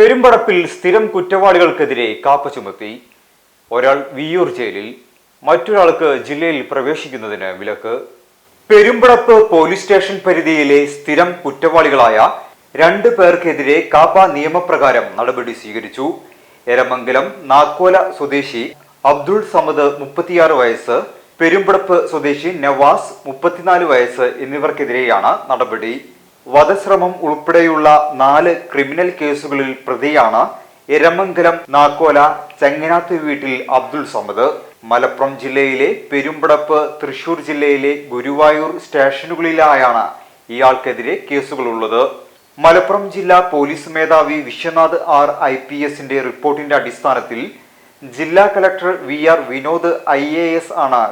പെരുമ്പടപ്പിൽ സ്ഥിരം കുറ്റവാളികൾക്കെതിരെ കാപ്പ ചുമത്തി ഒരാൾ വിയൂർ ജയിലിൽ മറ്റൊരാൾക്ക് ജില്ലയിൽ പ്രവേശിക്കുന്നതിന് വിലക്ക്. പെരുമ്പടപ്പ് പോലീസ് സ്റ്റേഷൻ പരിധിയിലെ സ്ഥിരം കുറ്റവാളികളായ രണ്ട് പേർക്കെതിരെ കാപ്പ നിയമപ്രകാരം നടപടി സ്വീകരിച്ചു. എരമംഗലം നാക്കോല സ്വദേശി അബ്ദുൾ സമദ് മുപ്പത്തിയാറ് വയസ്സ് പെരുമ്പടപ്പ് സ്വദേശി നവാസ് മുപ്പത്തിനാല് വയസ്സ് എന്നിവർക്കെതിരെയാണ് നടപടി. വധശ്രമം ഉൾപ്പെടെയുള്ള നാല് ക്രിമിനൽ കേസുകളിൽ പ്രതിയാണ് എരമംഗലം നാക്കോല ചെങ്ങനാത്ത് വീട്ടിൽ അബ്ദുൾ സമദ്. മലപ്പുറം ജില്ലയിലെ പെരുമ്പടപ്പ് തൃശൂർ ജില്ലയിലെ ഗുരുവായൂർ സ്റ്റേഷനുകളിലായാണ് ഇയാൾക്കെതിരെ കേസുകളുള്ളത്. മലപ്പുറം ജില്ലാ പോലീസ് മേധാവി വിശ്വനാഥ് ആർ ഐ പി എസിന്റെ റിപ്പോർട്ടിന്റെ അടിസ്ഥാനത്തിൽ ജില്ലാ collector V R Vinod I A S ആണ്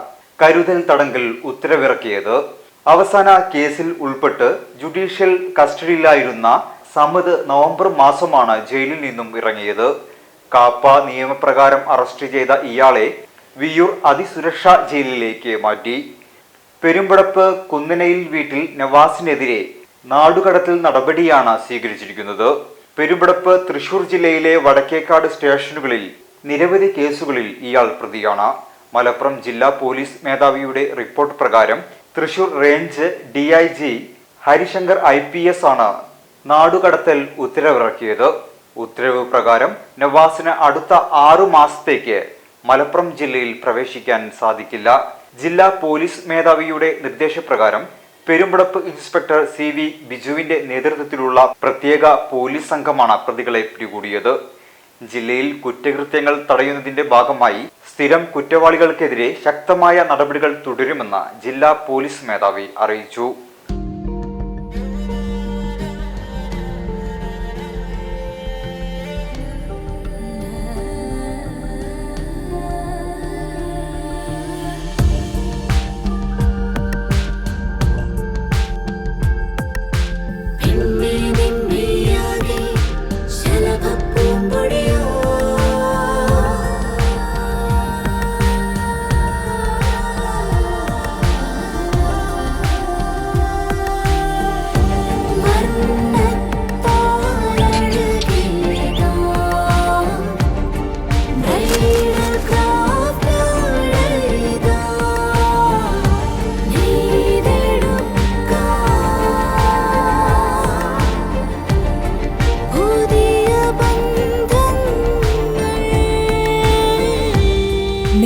കരുതൽ തടങ്കൽ ഉത്തരവിറക്കിയത്. അവസാന കേസിൽ ഉൾപ്പെട്ട് ജുഡീഷ്യൽ കസ്റ്റഡിയിലായിരുന്ന സമദ് നവംബർ മാസമാണ് ജയിലിൽ നിന്നും ഇറങ്ങിയത്. കാപ്പ നിയമപ്രകാരം അറസ്റ്റ് ചെയ്ത ഇയാളെ വിയൂർ അതിസുരക്ഷാ ജയിലിലേക്ക് മാറ്റി. പെരുമ്പടപ്പ് കുന്നനയിൽ വീട്ടിൽ നവാസിനെതിരെ നാടുകടത്തിൽ നടപടിയാണ് സ്വീകരിച്ചിരിക്കുന്നത്. പെരുമ്പടപ്പ് തൃശൂർ ജില്ലയിലെ വടക്കേക്കാട് സ്റ്റേഷനുകളിൽ നിരവധി കേസുകളിൽ ഇയാൾ പ്രതിയാണ്. മലപ്പുറം ജില്ലാ പോലീസ് മേധാവിയുടെ റിപ്പോർട്ട് പ്രകാരം Thrissur range D I G Harishankar I P S ആണ് നാടുകടത്തൽ ഉത്തരവിറക്കിയത്. ഉത്തരവ് പ്രകാരം നവാസിന് അടുത്ത ആറു മാസത്തേക്ക് മലപ്പുറം ജില്ലയിൽ പ്രവേശിക്കാൻ സാധിക്കില്ല. ജില്ലാ പോലീസ് മേധാവിയുടെ നിർദ്ദേശപ്രകാരം പെരുമ്പടപ്പ് ഇൻസ്പെക്ടർ സി വി ബിജുവിന്റെ നേതൃത്വത്തിലുള്ള പ്രത്യേക പോലീസ് സംഘമാണ് പ്രതികളെ പിടികൂടിയത്. ജില്ലയിൽ കുറ്റകൃത്യങ്ങൾ തടയുന്നതിന്റെ ഭാഗമായി സ്ഥിരം കുറ്റവാളികൾക്കെതിരെ ശക്തമായ നടപടികൾ തുടരുമെന്ന് ജില്ലാ പോലീസ് മേധാവി അറിയിച്ചു.